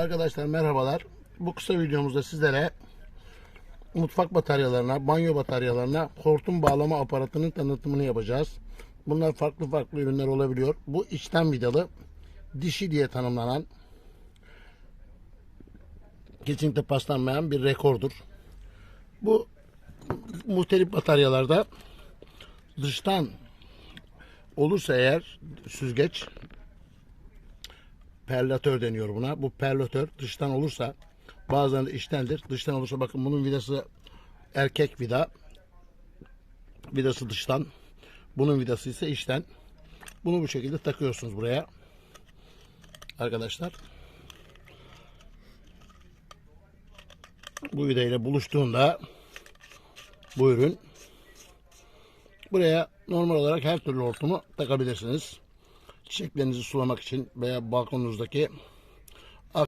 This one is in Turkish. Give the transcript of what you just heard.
Arkadaşlar merhabalar. Bu kısa videomuzda sizlere mutfak bataryalarına, banyo bataryalarına hortum bağlama aparatının tanıtımını yapacağız. Bunlar farklı farklı ürünler olabiliyor. Bu içten vidalı dişi diye tanımlanan kesinlikle paslanmayan bir rekordur. Bu muhtelif bataryalarda dıştan olursa eğer süzgeç perlatör deniyor buna. Bu perlatör dıştan olursa bazen de içtendir. Dıştan olursa bakın bunun vidası erkek vida. Vidası dıştan. Bunun vidası ise içten. Bunu bu şekilde takıyorsunuz buraya. Arkadaşlar. Bu vida ile buluştuğunda bu ürün buraya normal olarak her türlü hortumu takabilirsiniz çiçeklerinizi sulamak için veya balkonunuzdaki